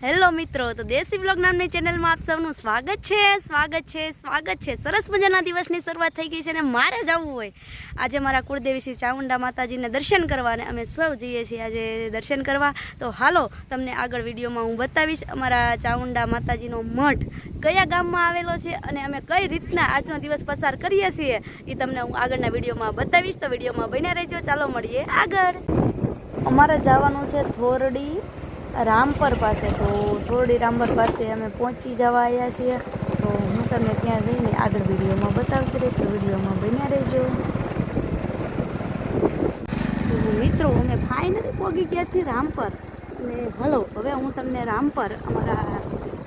Hello મિત્રો, તો દેશી બ્લોગ નામની ચેનલમાં આપ સૌનું સ્વાગત છે સ્વાગત છે સ્વાગત છે. સરસ મજાના દિવસની શરૂઆત થઈ ગઈ છે અને મારે જવું હોય. આજે મારા કુળદેવી શ્રી ચામુંડા માતાજીને દર્શન કરવા અને અમે સૌ જઈએ છીએ આજે દર્શન કરવા. તો હાલો, તમને આગળ વિડીયોમાં હું બતાવીશ અમારા ચામુંડા માતાજીનો મઠ કયા ગામમાં આવેલો છે અને અમે કઈ રીતના આજનો દિવસ પસાર કરીએ છીએ એ તમને હું આગળના વિડીયોમાં બતાવીશ. તો વિડીયોમાં બન્યા રહેજો. ચાલો મળીએ આગળ. અમારે જવાનું છે થોરડી રામપર પાસે, તો થોરડી રામપર પાસે અમે પહોંચી જવા આવ્યા છીએ. તો હું તમને ત્યાં જઈને આગળ વિડીયોમાં બતાવતી રહીશ, તો વિડીયોમાં બન્યા રહેજો. મિત્રો, અમે ફાઇનલી પહોંચી ગયા છીએ રામપર. અને હલો, હવે હું તમને રામપર અમારા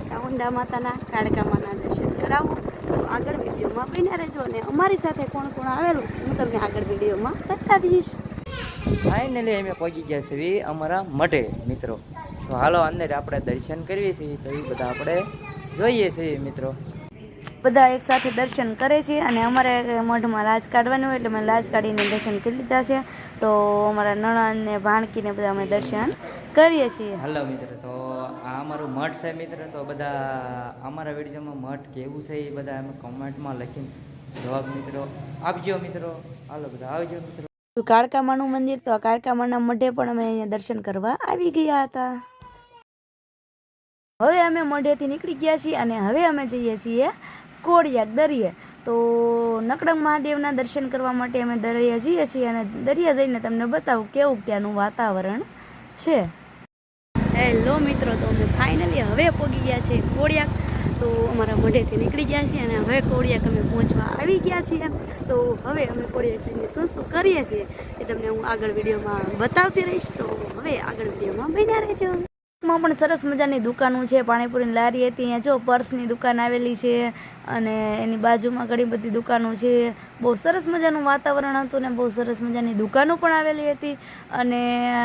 ચામુંડા માતાના કાળકામાના દર્શન કરાવું. તો આગળ વિડીયોમાં બન્યા રહેજો અને અમારી સાથે કોણ કોણ આવેલું છે, હું તમને આગળ વિડીયોમાં બતાવીશ. ફાઇનલી અમે પહોંચી ગયા છીએ અમારા મઢે, મિત્રો. તો હાલો અંદર આપણે દર્શન કરીએ છીએ તો એ બધા આપણે જોઈએ છીએ મિત્રો. બધા એક સાથે દર્શન કરે છે અને અમારે મઢમાં લાજ કાઢવાનું હોય એટલે અમે લાજ કાઢીને દર્શન કરી લીધા છે. તો અમારા નણંદ ને ભાણકીને બધા અમે દર્શન કરીએ છીએ. હાલો મિત્રો તો આ અમારું મઠ છે મિત્રો તો બધા અમારા વિડીયોમાં મઠ કેવું છે એ બધા અમે કોમેન્ટમાં લખીને જવાબ મિત્રો આપજો મિત્રો. હાલો બધા આવજો મિત્રો. કાળકામાનું મંદિર તો કાળકામાના મઢે પણ અમે અહીંયા દર્શન કરવા આવી ગયા હતા. હવે અમે મઢેથી નીકળી ગયા છીએ અને હવે અમે જઈએ છીએ કોળિયાક દરિયે. તો નકડંગ મહાદેવના દર્શન કરવા માટે અમે દરિયા જઈએ છીએ અને દરિયા જઈને તમને બતાવું કેવું ત્યાંનું વાતાવરણ છે. હેલો મિત્રો, તો અમે ફાઇનલી હવે પહોંચી ગયા છીએ કોળિયાક તો અમારા મઢેથી નીકળી ગયા છીએ અને હવે કોળિયાક અમે પહોંચવા આવી ગયા છીએ. તો હવે અમે કોળિયાક જઈને શું શું કરીએ છીએ એ તમને હું આગળ વિડીયોમાં બતાવતી રહીશ. તો હવે આગળ વિડીયોમાં બન્યા રહેજો. માં પણ સરસ મજાની દુકાનો છે. પાણીપુરીની લારી હતી. અહીંયા જો પર્સની દુકાન આવેલી છે અને એની બાજુમાં ઘણી બધી દુકાનો છે. બહુ સરસ મજાનું વાતાવરણ હતું ને બહુ સરસ મજાની દુકાનો પણ આવેલી હતી. અને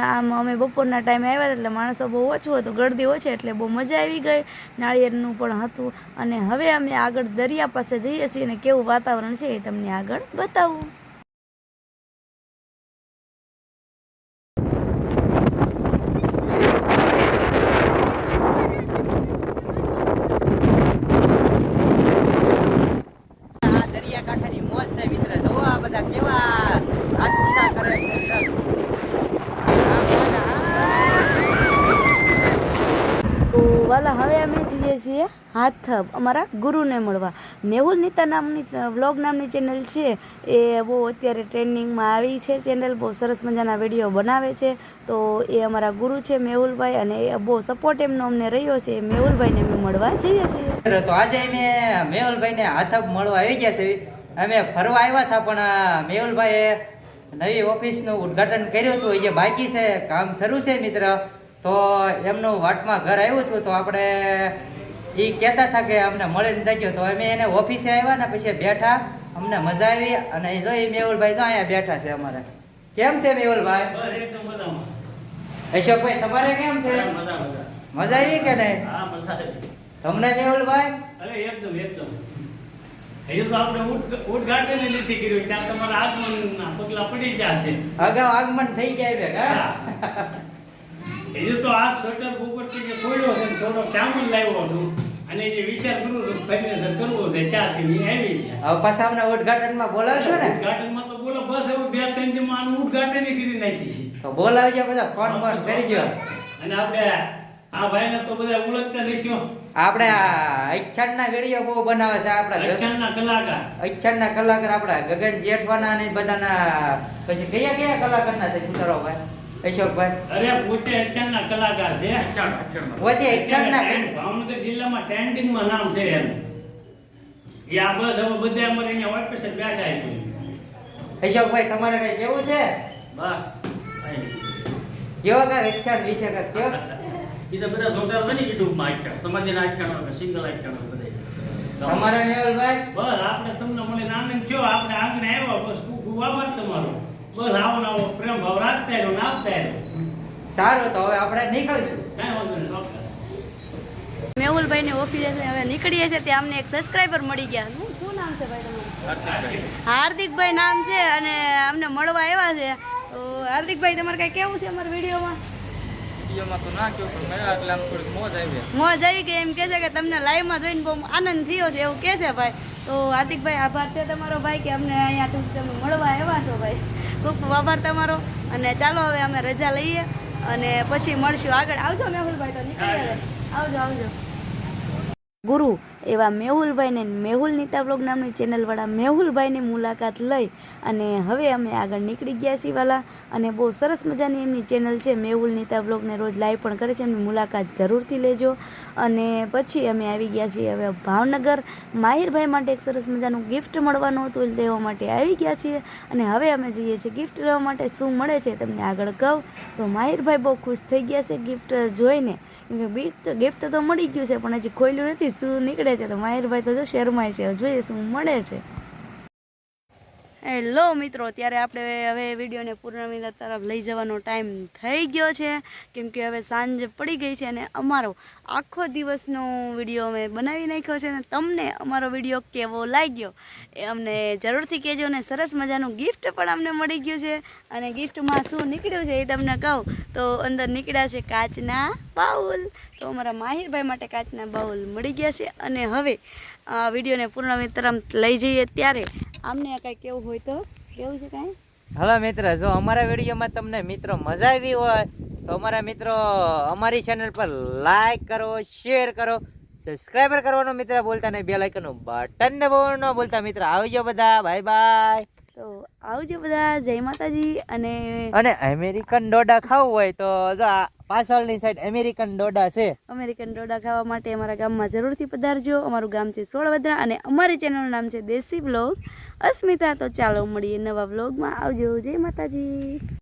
આમ અમે બપોરના ટાઈમે આવ્યા એટલે માણસો બહુ ઓછું હતું. ગળદી ઓછી એટલે બહુ મજા આવી ગઈ. નાળિયેરનું પણ હતું. અને હવે અમે આગળ દરિયા પાસે જઈએ છીએ અને કેવું વાતાવરણ છે એ તમને આગળ બતાવું આ દરિયાકાંઠાની મોજ છે મિત્ર. જોવો આ બધા કેવા હાથ કરે તો વાલા હવે અમે જઈએ છીએ હાથબ અમારા ગુરુને મળવા. મેહુલ નીતા નામની વ્લોગ નામની ચેનલ છે. એ બહુ અત્યારે ટ્રેન્ડિંગમાં આવી છે ચેનલ બહુ સરસ મજાના વીડિયો બનાવે છે. તો એ અમારા ગુરુ છે મેહુલભાઈ અને એ બહુ સપોર્ટ એમનો અમને રહ્યો છે. મેહુલભાઈને અમે મળવા જઈએ છીએ. તો આજે અમે મેહુલભાઈને હાથપ મળવા આવી ગયા છે. અમે ફરવા આવ્યા હતા પણ મેહુલભાઈએ નવી ઓફિસનું ઉદ્ઘાટન કર્યું હતું. એ જે બાકી છે કામ શરૂ છે મિત્ર તો એમનું વાટમાં ઘર આવ્યું હતું તો આપણે એ કહેતા હતા કે અમને મળીને જજો તો અમે એને ઓફિસે આવ્યા ને પછી બેઠા અમને મજા આવી અને એ જો એ મેહુલભાઈ તો અહીંયા બેઠા છે અમારે. કેમ છે મેહુલભાઈ? અશોકભાઈ તમારે કેમ છે? મજા, આવી. કે નહીં. તમને મેહુલભાઈ? એકદમ એકદમ. હજુ તો આપણે ઉદઘાટન નથી કર્યું ત્યાં તમારા આગમનના પગલા પડી છે. અગાઉ આગમન થઈ જાય હજુ તો આ સ્વેટર પોપટ જે બોલ્યો છે ને થોડો સામાન લાવ્યો છું. અને જે વિચાર કરું છું ફાઇનાન્સર કરવો છે ત્યારથી મેં આવી ગયા. હવે પાછા અમને ઉદ્ઘાટનમાં બોલાવશો ને? ઉદ્ઘાટનમાં તો બોલો બસ હવે બે ત્રણ દીમાં આનું ઉદઘાટન કરી નાખી છે. તો બોલાવજો બધા ફોન ફોન કરી દો અને આપણે આ ભાઈને તો બધા ઓળખતા નહીશું આપણે આ અક્ષરના વીડિયો બહુ બનાવે છે આપણા અક્ષરના કલાકાર. અક્ષરના કલાકાર આપણા ગગન જેઠવાના ને બધાના પછી કયા કયા કલાકારના છે સુતરાભાઈ અશોકભાઈ? અરે પોતે અક્ષરના કલાકાર છે. પોતે અક્ષરના ભાવનગર જિલ્લામાં ટ્રેન્ડિંગમાં નામ છે એમ. એ આ બસ હવે બધા અમારે અહીંયા ઓફિસે બેઠા છે. અશોકભાઈ તમારે કઈ કેવું છે? બસ. કેવો કઈ અક્ષર વિશે કઈ કયો એ તો બધા જોતા હોય ને યુટ્યુબમાં આજકાલ સમાજના આજકાલ સિંગલ આજકાલ બધા તમારા મેહુલભાઈ બસ આપણે તમને મળીને આનંદ થયો આપણે આંગણે આવ્યા બસ ખૂબ ખૂબ આભાર તમારો. બસ આવો ને આવો પ્રેમ ભાવ રાખતા રહ્યો ને આપતા રહ્યો. સારું તો હવે આપણે નીકળીશું. કાંઈ વાંધો નહીં ચોક્કસ. મેહુલભાઈની ઓફિસે હવે નીકળીએ છીએ ત્યાં અમને એક સબસ્ક્રાઈબર મળી ગયા. શું શું નામ છે ભાઈ તમારું? હાર્દિકભાઈ. નામ છે અને અમને મળવા આવ્યા છે. તો હાર્દિકભાઈ તમારે કઈ કેવું છે અમારા વિડીયોમાં? વિડીયોમાં તો ના કહ્યું પણ મળ્યા એટલે આમ થોડીક મોજ આવી. મોજ આવી ગઈ એમ કે છે કે તમને લાઈવમાં જોઈને બહુ આનંદ થયો છે એવું કે છે ભાઈ. તો હાર્દિકભાઈ આભાર છે તમારો ભાઈ કે અમને અહીંયા તમે મળવા આવ્યા છો ભાઈ. ખૂબ ખૂબ આભાર તમારો. અને ચાલો હવે અમે રજા લઈએ અને પછી મળશું. આગળ આવજો મેહુલભાઈ તો નીકળી. આવજો આવજો. ગુરુ એવા મેહુલભાઈને મેહુલ નીતા બ્લોગ નામની ચેનલવાળા મેહુલભાઈની મુલાકાત લઈ અને હવે અમે આગળ નીકળી ગયા છીએ વાલા. અને બહુ સરસ મજાની એમની ચેનલ છે, મેહુલ નીતા બ્લોગને રોજ લાઈવ પણ કરે છે, એમની મુલાકાત જરૂરથી લેજો. અને પછી અમે આવી ગયા છીએ હવે ભાવનગર. માહિરભાઈ માટે એક સરસ મજાનું ગિફ્ટ મળવાનું હતું દેવા માટે આવી ગયા છીએ. અને હવે અમે જઈએ છીએ ગિફ્ટ લેવા માટે. શું મળે છે તમને આગળ કહું. તો માહિરભાઈ બહુ ખુશ થઈ ગયા છે ગિફ્ટ જોઈને. ગિફ્ટ ગિફ્ટ તો મળી ગયું છે, પણ હજી ખોલ્યું નથી. શું નીકળે છે તો માહિરભાઈ તો જો શેરમાં છે જોઈએ શું મળે છે. હેલો મિત્રો ત્યારે આપણે હવે વિડીયોને પૂર્ણમિલા તરફ લઈ જવાનો ટાઈમ થઈ ગયો છે. કેમ કે હવે સાંજ પડી ગઈ છે અને અમારો આખો દિવસનો વીડિયો અમે બનાવી નાખ્યો છે અને તમને અમારો વીડિયો કેવો લાગ્યો એ અમને જરૂરથી કહેજો અને સરસ મજાનું ગિફ્ટ પણ અમને મળી ગયું છે. અને ગિફ્ટમાં શું નીકળ્યું છે એ તમને કહું. તો અંદર નીકળ્યા છે કાચના બાઉલ. તો અમારા માહિરભાઈ માટે કાચના બાઉલ મળી ગયા છે. અને હવે આ વિડીયોને પૂર્ણ તરફ લઈ જઈએ ત્યારે આમને કાંઈ કેવું હોય તો? કેવું છે કાંઈ? હલો મિત્ર જો અમારા વિડીયોમાં તમને મિત્રો મજા આવી હોય તો અમારા મિત્રો અમારી ચેનલ પર લાઈક કરો શેર કરો સબસ્ક્રાઈબર કરવાનો મિત્ર બોલતા નહીં બે લાઇકનનું બટન દબાવવાનું ન બોલતા મિત્ર. આવજો બધા બાય બાય તો આવજો બધા જય માતાજી અને અને અમેરિકન ડોડા ખાવું હોય તો જો પાછળની સાઈડ અમેરિકન ડોડા છે. અમેરિકન ડોડા ખાવા માટે અમારા ગામમાં જરૂરથી પધારજો. અમારું ગામ છે સોળવદરા અને અમારી ચેનલનું નામ છે દેશી બ્લોગ અસ્મિતા, તો ચાલો મળીએ નવા બ્લોગમાં આવજો. જય માતાજી.